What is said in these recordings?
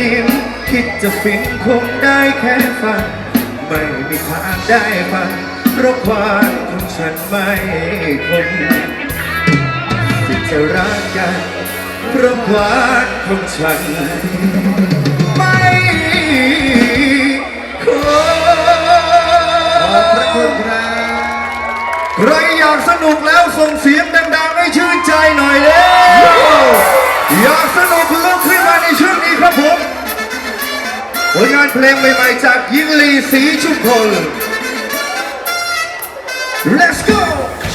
นิมคิดจะฟินคงได้แค่ฟัน ไม่มีทางได้ฟันเพราะความของฉันไม่คงคิดจะรักกันเพราะความของฉัน ไม่คงขอบคุกับใครอยากสนุกแล้วส่งเสียงดังๆให้ชื่นใจหน่อยเด้วอยากสนุกลึก We're going to play with my top Gingley C. Chukol. Let's go!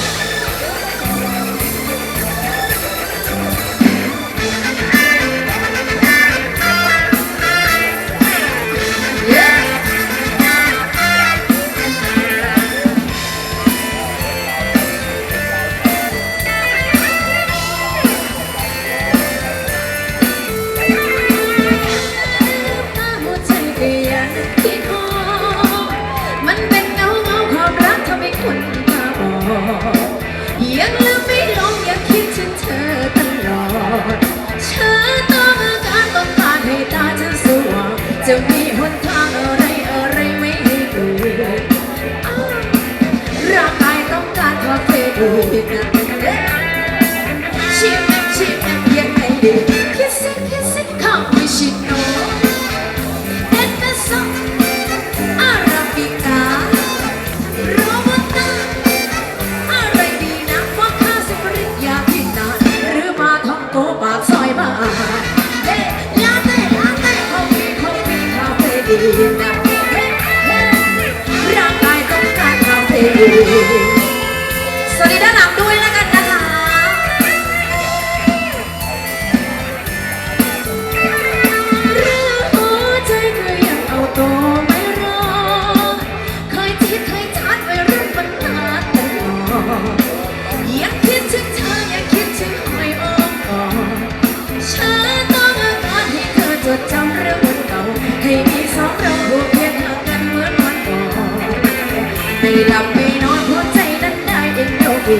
ชิมชิมยังไงดี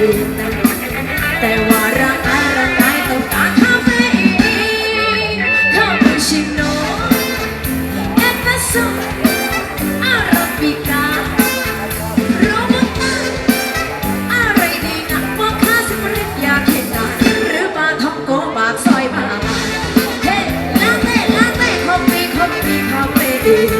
แต่ว่ารักร่างกายต้องการคาเฟอีคาปูชิโน่เอสเปรสโซ่อาราบิกาโรบัสาอะไรดีนะว่าข้าสิดยาเข็นนะหรือบาทองโกบาทซอยบาเฮ้ลาเต้ลาเต้คอฟฟ่คอฟฟ่คาเฟ่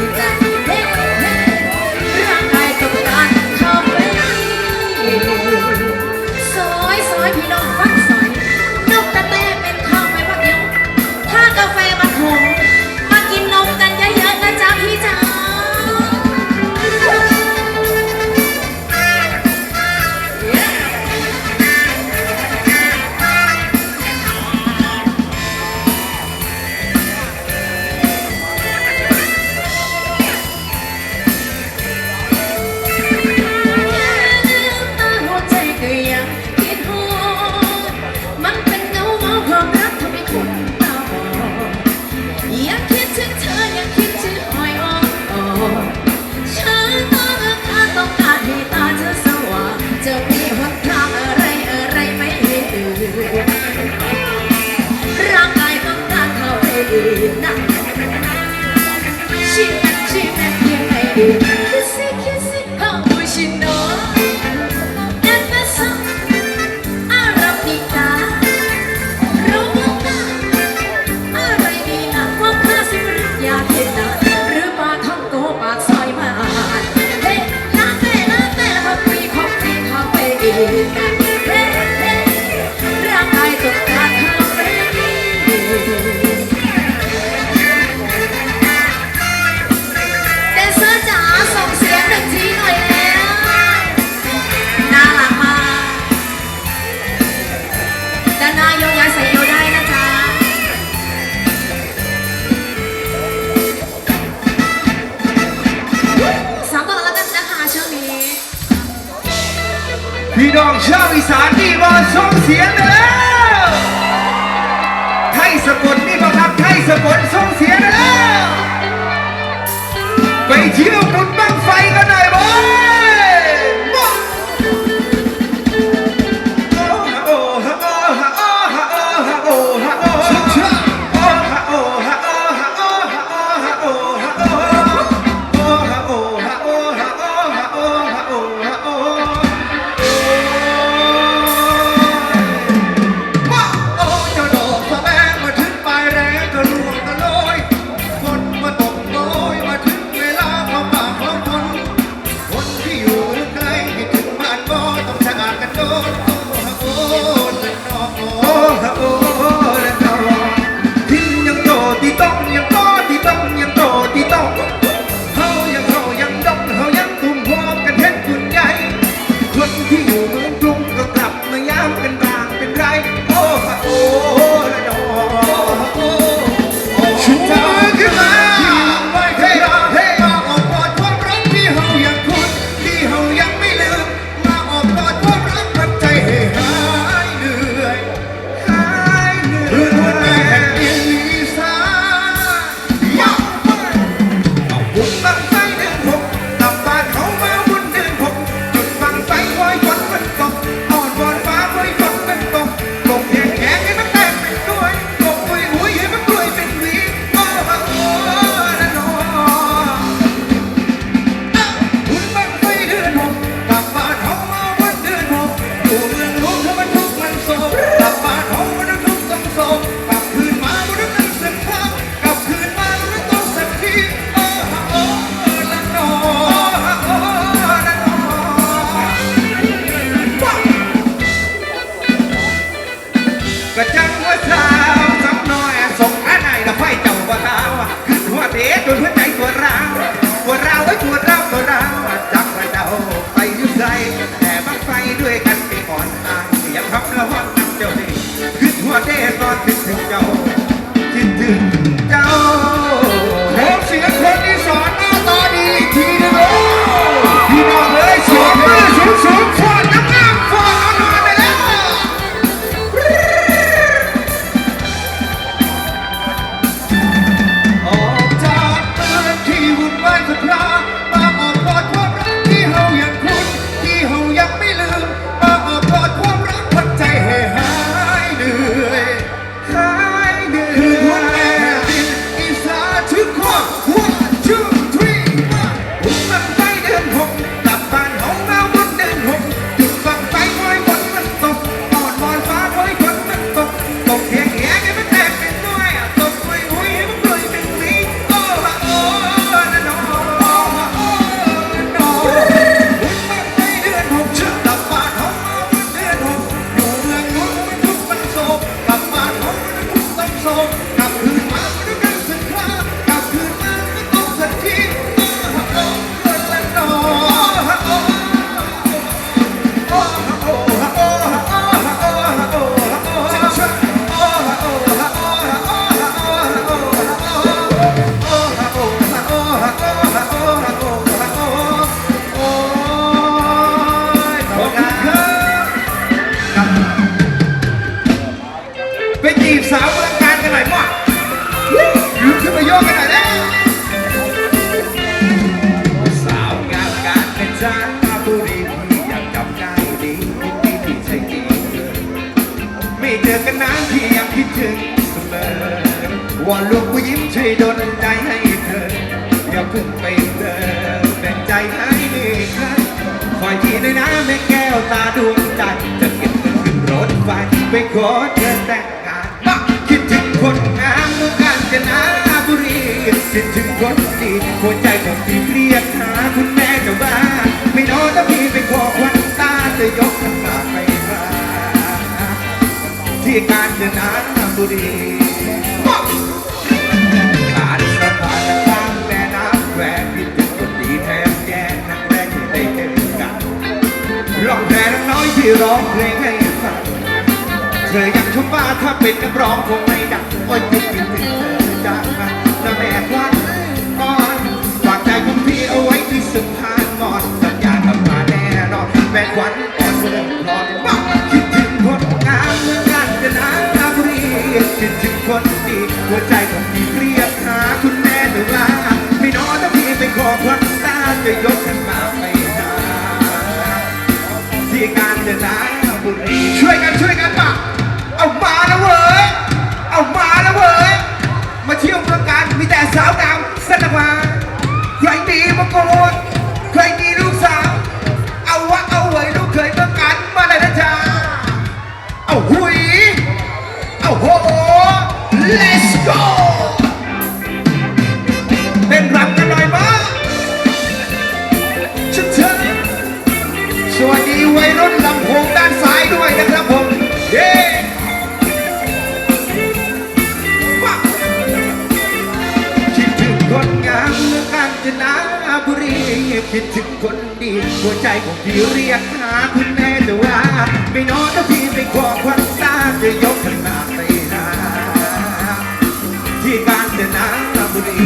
พี่น้องชาวอีสานที่บอส่งเสียงกัแล้วไทยสะกดนี่บอครับไทยสะกดส่งเสียงกัแล้ว ไปเที่ยวบุญบังไฟกันหน่อยบอ 生。 วอนลูกผู้ยิ้มช่วยดลใจให้เธอ อย่าพุ่งไปเธอแบ่งใจให้ใครคอยทีในอยนะแม่แก้วตาดวงใจจะเก็บเงินขึ้นรถไฟไปขอเธอแต่งงานมาคิดถึงคนงามเมืองกาญจนบุรีคิดถึงคนดีหัวใจของพี่เรียกหาคุณแม่จะว่าไม่นอนถ้าพี่ไปขอควันตาจะยกขันมาไปหาที่กาญจนบุรี ที่ร้องเพลงให้ฟัง เธอยังชมว่าถ้าเป็นนักร้องคงไม่ดังโอ้ยคิดถึงเธอจังนะนะแม่ควันอ่อนฝากใจของพี่เอาไว้ที่สะพานมอนสัญญาทำมาแน่นอนแม่ควันอ่อนเริ่มพร้อมบ้าคิดถึงคนงามเมืองกาญจนบุรีคิดถึงคนดีหัวใจของพี่เรียกหาคุณแม่หรือว่าไม่นอนถ้าพี่ไปขอควันตาจะยกขันมากไปหาที่กาญ จนบุรีช่วยกันช่วยกันปะเอามาแล้วเว้ย เอามาแล้วเว้ย มาเที่ยวเมืองกันมีแต่สาวงามสนักมาใครดีมาโกนใครดีลูกสาว เอาวะเอาเว้ยลูกเคยเมืองกันมาเลยนะจ๊ะเอาหุย เอาโห let's go เต้นรำกั องกาบุรีคิดถึงคนดีหัวใจของพี่เรียกหาคุณแม่แต่ว่า ไม่นอนถ้าพี่ไปขอควันตาจะยกขนากไปหาที่กาญจนบุรี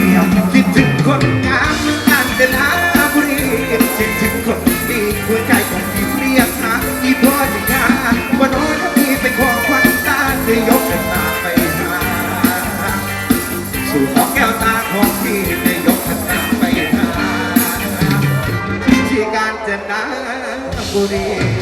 คิดถึงคนงามเมืองกาญจนบุรีคิดถึงคนดีหัวใจของพี่เรียกหาอีพ่อจะงานวันนอนถ้าพี่ไปขอควัน ไ